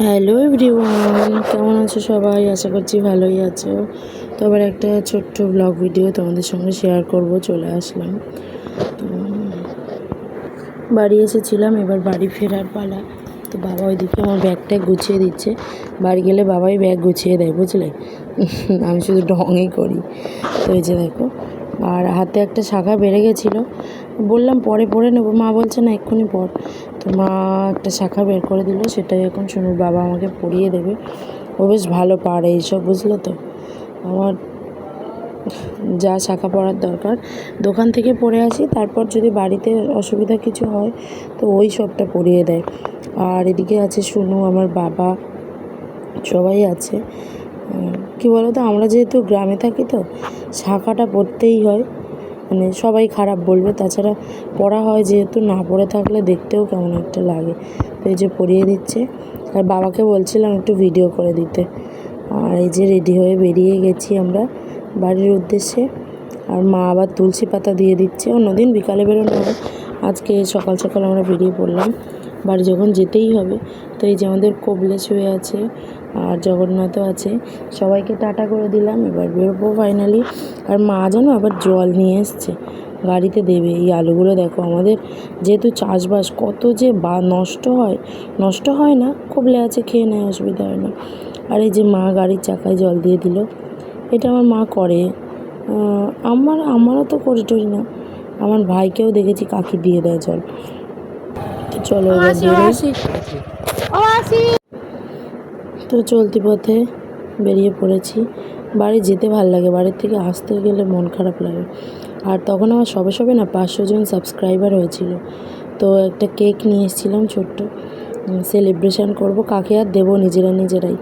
Hello everyone কেমন আছো সবাই? আশা করছি ভালোই আছো। তো আবার একটা ছোট্ট ব্লগ ভিডিও তোমাদের সঙ্গে শেয়ার করব, চলে আসলাম। তো, বাড়ি এসেছিলাম, এবার বাড়ি ফেরার পালা। তো বাবা ওইদিকে আমার ব্যাগটা গুছিয়ে দিচ্ছে। বাড়ি গেলে বাবাই ব্যাগ গুছিয়ে দেয়, বুঝলে? আমি শুধু ঢঙই করি। তো এই যে দেখো, আর হাতে একটা শাখা বেড়ে গেছিল। বললাম, পরে পরে নেব। মা বলছে, না, এক্ষুনি পর। তো মা একটা শাখা বের করে দিল, সেটাই এখন শুনুর বাবা আমাকে পরিয়ে দেবে। ও বেশ ভালো পারে এইসব, বুঝলো তো? আমার যা শাখা পরার দরকার, দোকান থেকে পড়ে আসি, তারপর যদি বাড়িতে অসুবিধা কিছু হয়, তো ওই সবটা পরিয়ে দেয়। আর এদিকে আছে শুনু আমার বাবা, সবাই আছে। কি বলো তো আমরা যেহেতু গ্রামে থাকি তো, শাখাটা পরতেই হয়। মানে সবাই খারাপ বলবে। তাছাড়া পড়া হয় যেহেতু, না পড়ে থাকলে দেখতেও কেমন একটা লাগে। তো এই যে পড়িয়ে দিচ্ছে। আর বাবাকে বলছিলাম একটু ভিডিও করে দিতে। আর এই যে রেডি হয়ে বেরিয়ে গেছি আমরা বাড়ির উদ্দেশ্যে। আর মা আবার তুলসী পাতা দিয়ে দিচ্ছে। অন্যদিন বিকালে বেরোনো হয় আজকে সকাল সকাল আমরা বেরিয়ে পড়লাম। বাড়ি যখন যেতেই হবে, তো এই যে আমাদের কবলে শুয়ে আছে আর জগন্নাথও আছে, সবাইকে টাটা করে দিলাম, এবার বেরোবো ফাইনালি আর মা যেন আবার জল নিয়ে এসছে, গাড়িতে দেবে। এই আলুগুলো দেখো, আমাদের যেহেতু চাষবাস কত যে বা নষ্ট হয় নষ্ট হয় না, কবলে আছে, খেয়ে নেয়, অসুবিধা হয় না। আর এই যে মা গাড়ির চাকায় জল দিয়ে দিল, এটা আমার মা করে। আমার, আমারও তো করি টরি না। আমার ভাইকেও দেখেছি কাকি দিয়ে দেয় জল। চলো এবার বেরোই। তো চলতি পথে বেরিয়ে পড়েছি। বাড়ি যেতে ভালো লাগে বাড়ির থেকে আসতে গেলে মন খারাপ লাগে। আর তখন আমার সবে সবে না পাঁচশো জন সাবস্ক্রাইবার হয়েছিল। তো একটা কেক নিয়ে এসেছিলাম ছোট্ট। সেলিব্রেশন করব কাকে আর দেবো নিজেরা নিজেরাই।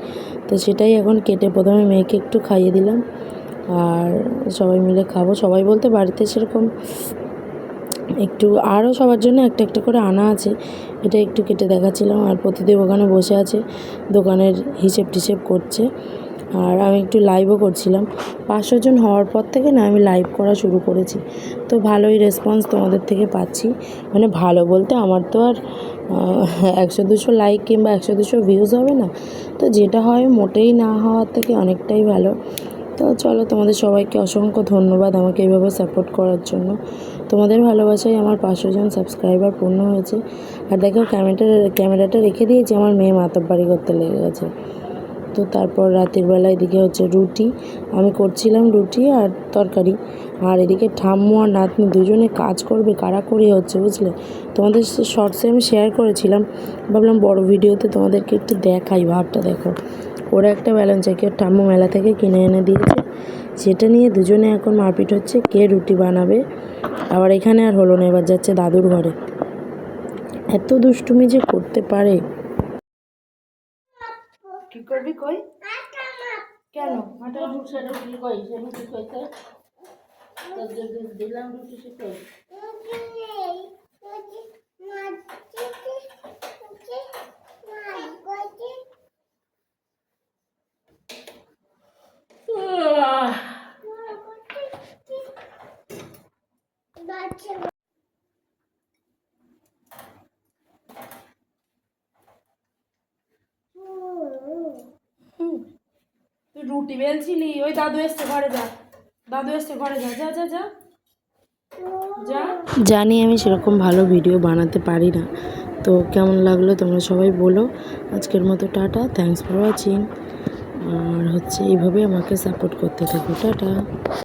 তো সেটাই এখন কেটে প্রথমে মেয়েকে একটু খাইয়ে দিলাম। আর সবাই মিলে খাব। সবাই বলতে বাড়িতে সেরকম একটু আরও সবার জন্য একটা একটা করে আনা আছে। এটা একটু কেটে দেখাচ্ছিলাম আর প্রতিদেব ওখানে বসে আছে, দোকানের হিসেব টিসেব করছে। আর আমি একটু লাইভও করছিলাম। পাঁচশো জন হওয়ার পর থেকে না আমি লাইভ করা শুরু করেছি। তো ভালোই রেসপন্স তোমাদের থেকে পাচ্ছি। মানে ভালো বলতে আমার তো আর একশো দুশো লাইক কিংবা একশো দুশো ভিউজ হবে না। তো যেটা হয় মোটেই না হওয়ার থেকে অনেকটাই ভালো। তো চলো তোমাদের সবাইকে অসংখ্য ধন্যবাদ আমাকে এইভাবে সাপোর্ট করার জন্য। তোমাদের ভালোবাসায় আমার পাঁচশো জন সাবস্ক্রাইবার পূর্ণ হয়েছে। আর দেখো ক্যামেরাটা ক্যামেরাটা রেখে দিয়েছি, আমার মেয়ে মাতব্বাড়ি করতে লেগে গেছে। তো তারপর রাতের বেলা এদিকে হচ্ছে রুটি। আমি করছিলাম রুটি আর তরকারি। আর এদিকে ঠাম্মু আর নাতনি দুজনে কাজ করবে, কারা কারাকরি হচ্ছে বুঝলে? তোমাদের শর্টসে আমি শেয়ার করেছিলাম। ভাবলাম বড় ভিডিওতে তোমাদেরকে একটু দেখাই ভাবটা, দেখো। ওরা একটা ব্যালেন্স কি ওর ঠাম্মু মেলা থেকে কিনে এনে দিয়েছে। সেটা নিয়ে দুজনে এখন মারপিট হচ্ছে কে রুটি বানাবে? আবার এখানে আর হলো না এবার যাচ্ছে দাদুর ঘরে। এত দুষ্টুমি যে করতে পারে। কি করবি কই? কেন? ঢুকছে ঢুকলি কই? সে রুটি কইতে দিলাম রুটি সে কই? তুই রুটি বেলছিলি? ওই দাদু এসছে, ঘরে যা। দাদু এসছে, ঘরে যা। যা যা যা। জানি আমি সেরকম ভালো ভিডিও বানাতে পারি না। তো কেমন লাগল তোমরা সবাই বলো। আজকের মতো টাটা। থ্যাংকস ফর ওয়াচিং আর হচ্ছে এইভাবে আমাকে সাপোর্ট করতে থাকো। টাটা।